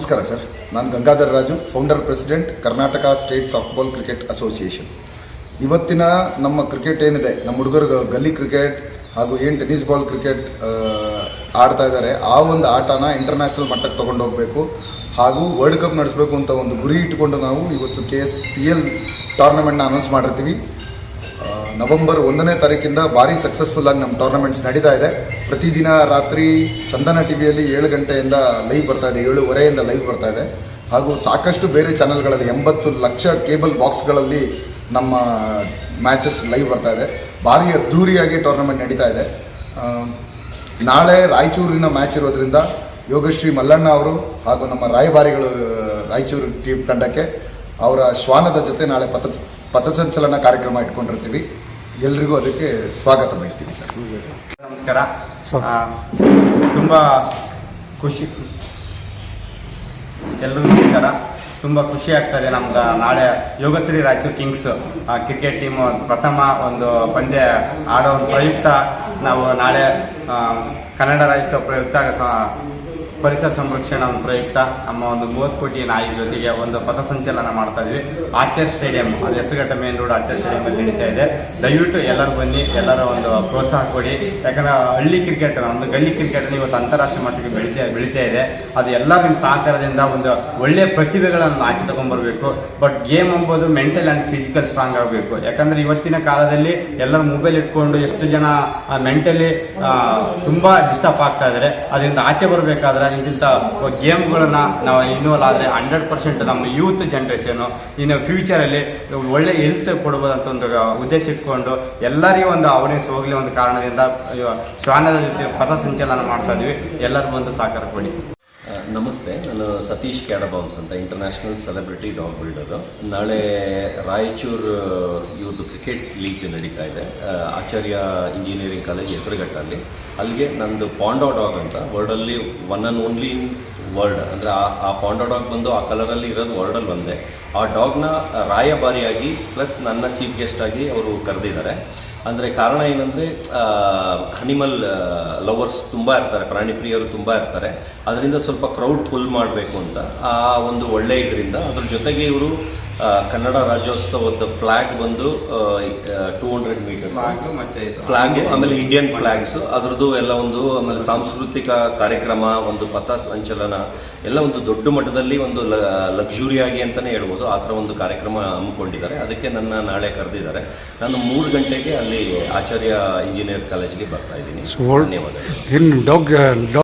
ನಮಸ್ಕಾರ ಸರ್. ನಾನು Gangadhar Raju founder president Karnataka state softball cricket association ಇವತ್ತಿನ ನಮ್ಮ ಕ್ರಿಕೆಟ್ ಏನಿದೆ, ನಮ್ಮ ಹುಡುಗರು ಗಲ್ಲಿ ಕ್ರಿಕೆಟ್ ಹಾಗೂ ಏನು ಟೆನ್ನಿಸ್ ಬಾಲ್ ಕ್ರಿಕೆಟ್ ಆಡ್ತಾ ಇದ್ದಾರೆ. ಆ ಒಂದು ಆಟನ ಇಂಟರ್ನ್ಯಾಷನಲ್ ಮಟ್ಟಕ್ಕೆ ತೊಗೊಂಡು ಹೋಗಬೇಕು ಹಾಗೂ ವರ್ಲ್ಡ್ ಕಪ್ ನಡೆಸಬೇಕು ಅಂತ ಒಂದು ಗುರಿ ಇಟ್ಕೊಂಡು ನಾವು ಇವತ್ತು ಕೆ ಎಸ್ ಪಿ ಎಲ್ ಟೂರ್ನಮೆಂಟ್ನ ಅನೌನ್ಸ್ ಮಾಡಿರ್ತೀವಿ. ನವೆಂಬರ್ ಒಂದನೇ ತಾರೀಕಿಂದ ಭಾರಿ ಸಕ್ಸಸ್ಫುಲ್ ಆಗಿ ನಮ್ಮ ಟೂರ್ನಮೆಂಟ್ಸ್ ನಡೀತಾ ಇದೆ. ಪ್ರತಿದಿನ ರಾತ್ರಿ ಚಂದನ ಟಿವಿಯಲ್ಲಿ ಏಳು ಗಂಟೆಯಿಂದ ಲೈವ್ ಬರ್ತಾ ಇದೆ, ಏಳುವರೆಯಿಂದ ಲೈವ್ ಬರ್ತಾ ಇದೆ. ಹಾಗೂ ಸಾಕಷ್ಟು ಬೇರೆ ಚಾನಲ್ಗಳಲ್ಲಿ ಎಂಬತ್ತು ಲಕ್ಷ ಕೇಬಲ್ ಬಾಕ್ಸ್ಗಳಲ್ಲಿ ನಮ್ಮ ಮ್ಯಾಚಸ್ ಲೈವ್ ಬರ್ತಾ ಇದೆ. ಭಾರಿ ಅದ್ಧೂರಿಯಾಗಿ ಟೂರ್ನಮೆಂಟ್ ನಡೀತಾ ಇದೆ. ನಾಳೆ ರಾಯಚೂರಿನ ಮ್ಯಾಚ್ ಇರೋದ್ರಿಂದ ಯೋಗಶ್ರೀ ಮಲ್ಲಣ್ಣ ಅವರು ಹಾಗೂ ನಮ್ಮ ರಾಯಭಾರಿಗಳು, ರಾಯಚೂರು ಟೀಮ್ ತಂಡಕ್ಕೆ ಅವರ ಶ್ವಾನದ ಜೊತೆ ನಾಳೆ ಪಥ, ಪಥಸಂಚಲನ ಕಾರ್ಯಕ್ರಮ ಇಟ್ಕೊಂಡಿರ್ತೀವಿ. ಎಲ್ರಿಗೂ ಅದಕ್ಕೆ ಸ್ವಾಗತ ಬಯಸ್ತೀವಿ ಸರ್. ನಮಸ್ಕಾರ. ತುಂಬ ಖುಷಿ. ಎಲ್ರಿಗೂ ನಮಸ್ಕಾರ. ತುಂಬ ಖುಷಿ ಆಗ್ತದೆ ನಮ್ದು ನಾಳೆ Yogashree Raichur kings cricket team ಪ್ರಥಮ ಒಂದು ಪಂದ್ಯ ಆಡೋ ಪ್ರಯುಕ್ತ ನಾವು ನಾಳೆ ಕನ್ನಡ ರಾಜ್ಯೋತ್ಸವ ಪ್ರಯುಕ್ತ ಪರಿಸರ ಸಂರಕ್ಷಣಾ ಪ್ರಯುಕ್ತ ನಮ್ಮ ಒಂದು ಮೂವತ್ತು ಕೋಟಿ ನಾಯಿ ಜೊತೆಗೆ ಒಂದು ಪಥಸಂಚಲನ ಮಾಡ್ತಾ ಇದ್ವಿ. ಆಚರ್ ಸ್ಟೇಡಿಯಂ, ಅದು Hesaraghatta main road Achar stadium ಅಲ್ಲಿ ನಡೀತಾ ಇದೆ. ದಯವಿಟ್ಟು ಎಲ್ಲರೂ ಬನ್ನಿ, ಎಲ್ಲರೂ ಒಂದು ಪ್ರೋತ್ಸಾಹ ಕೊಡಿ. ಯಾಕಂದ್ರೆ ಹಳ್ಳಿ ಕ್ರಿಕೆಟ್ ಒಂದು ಗಲ್ಲಿ ಕ್ರಿಕೆಟ್ ಇವತ್ತು ಅಂತಾರಾಷ್ಟ್ರೀಯ ಮಟ್ಟಕ್ಕೆ ಬೆಳೀತಾ ಬೆಳೀತಾ ಇದೆ. ಅದು ನಿಮ್ಮ ಸಹಕಾರದಿಂದ ಒಂದು ಒಳ್ಳೆಯ ಪ್ರತಿಭೆಗಳನ್ನು ಆಚೆ ತಗೊಂಡ್ಬರ್ಬೇಕು. ಬಟ್ ಗೇಮ್ ಅಂಬೋದು ಮೆಂಟಲ್ ಆ್ಯಂಡ್ ಫಿಸಿಕಲ್ ಸ್ಟ್ರಾಂಗ್ ಆಗಬೇಕು. ಯಾಕಂದ್ರೆ ಇವತ್ತಿನ ಕಾಲದಲ್ಲಿ ಎಲ್ಲರೂ ಮೊಬೈಲ್ ಇಟ್ಕೊಂಡು ಎಷ್ಟು ಜನ ಮೆಂಟಲಿ ತುಂಬಾ ಡಿಸ್ಟರ್ಬ್ ಆಗ್ತಾ ಇದ್ದಾರೆ ಅದರಿಂದ ಆಚೆ ಬರಬೇಕಾದ್ರೆ ಇಂತಿಂಥ ಗೇಮ್ಗಳನ್ನು ನಾವು ಇನ್ವಾಲ್ವ್ ಆದರೆ ಹಂಡ್ರೆಡ್ ಪರ್ಸೆಂಟ್ ನಮ್ಮ ಯೂತ್ ಜನ್ರೇಷನು ಇನ್ನು ಫ್ಯೂಚರಲ್ಲಿ ಒಳ್ಳೆ ಹೆಲ್ತ್ ಕೊಡ್ಬೋದಂತ ಒಂದು ಉದ್ದೇಶ ಇಟ್ಕೊಂಡು ಎಲ್ಲರಿಗೂ ಒಂದು ಅವೇರ್ನೆಸ್ ಹೋಗಲಿ ಒಂದು ಕಾರಣದಿಂದ ಶ್ವಾನದ ಜೊತೆ ಪಥಸಂಚಲನ ಮಾಡ್ತಾ ಇದ್ವಿ. ಎಲ್ಲರಿಗೂ ಒಂದು ಸಹಕಾರ ಕೊಡಿ. ನಮಸ್ತೆ, ನಾನು ಸತೀಶ್ ಕ್ಯಾಡಬಾಮ್ಸ್ ಅಂತ ಇಂಟರ್ನ್ಯಾಷನಲ್ ಸೆಲೆಬ್ರಿಟಿ ಡಾಗ್ ಬಿಲ್ಡರು ನಾಳೆ ರಾಯಚೂರು ಇವ್ರದ್ದು ಕ್ರಿಕೆಟ್ ಲೀಗ್ ನಡೀತಾ ಇದೆ. ಆಚಾರ್ಯ ಇಂಜಿನಿಯರಿಂಗ್ ಕಾಲೇಜ್ ಹೆಸರುಘಟ್ಟಲ್ಲಿ. ಅಲ್ಲಿಗೆ ನಂದು ಪಾಂಡೋ ಡಾಗ್ ಅಂತ ವರ್ಲ್ಡಲ್ಲಿ ಒನ್ ಆ್ಯಂಡ್ ಓನ್ಲಿ ವರ್ಲ್ಡ್ ಅಂದರೆ ಆ ಆ ಪಾಂಡೋ ಡಾಗ್ ಬಂದು ಆ ಕಲರಲ್ಲಿ ಇರೋದು ವರ್ಲ್ಡಲ್ಲಿ ಬಂದೆ ಆ ಡಾಗ್ನ ರಾಯಭಾರಿಯಾಗಿ ಪ್ಲಸ್ ನನ್ನ ಚೀಫ್ ಗೆಸ್ಟಾಗಿ ಅವರು ಕರೆದಿದ್ದಾರೆ. ಅಂದರೆ ಕಾರಣ ಏನಂದರೆ ಅನಿಮಲ್ ಲವರ್ಸ್ ತುಂಬ ಇರ್ತಾರೆ ಪ್ರಾಣಿ ಪ್ರಿಯರು ತುಂಬ ಇರ್ತಾರೆ. ಅದರಿಂದ ಸ್ವಲ್ಪ ಕ್ರೌಡ್ ಫುಲ್ ಮಾಡಬೇಕು ಅಂತ ಆ ಒಂದು ಒಳ್ಳೆ ಇದರಿಂದ ಅದ್ರ ಜೊತೆಗೆ ಇವರು ಕನ್ನಡ ರಾಜ್ಯೋತ್ಸವದ ಫ್ಲಾಗ್ ಬಂದು ಟೂ ಹಂಡ್ರೆಡ್ ಮೀಟರ್ ಮತ್ತೆ ಫ್ಲಾಗ್ ಆಮೇಲೆ ಇಂಡಿಯನ್ ಫ್ಲಾಗ್ಸ್ ಅದರದ್ದು ಎಲ್ಲ ಒಂದು ಆಮೇಲೆ ಸಾಂಸ್ಕೃತಿಕ ಕಾರ್ಯಕ್ರಮ ಒಂದು ಪಥ ಸಂಚಲನ ಎಲ್ಲ ಒಂದು ದೊಡ್ಡ ಮಟ್ಟದಲ್ಲಿ ಒಂದು ಲಕ್ಸುರಿಯಾಗಿ ಅಂತಲೇ ಹೇಳ್ಬೋದು. ಆ ಥರ ಒಂದು ಕಾರ್ಯಕ್ರಮ ಹಮ್ಮಿಕೊಂಡಿದ್ದಾರೆ. ಅದಕ್ಕೆ ನನ್ನ ನಾಳೆ ಕರೆದಿದ್ದಾರೆ. ನಾನು ಮೂರು ಗಂಟೆಗೆ ಅಲ್ಲಿ ಆಚಾರ್ಯ ಇಂಜಿನಿಯರ್ ಕಾಲೇಜ್ಗೆ ಬರ್ತಾ ಇದ್ದೀನಿ. So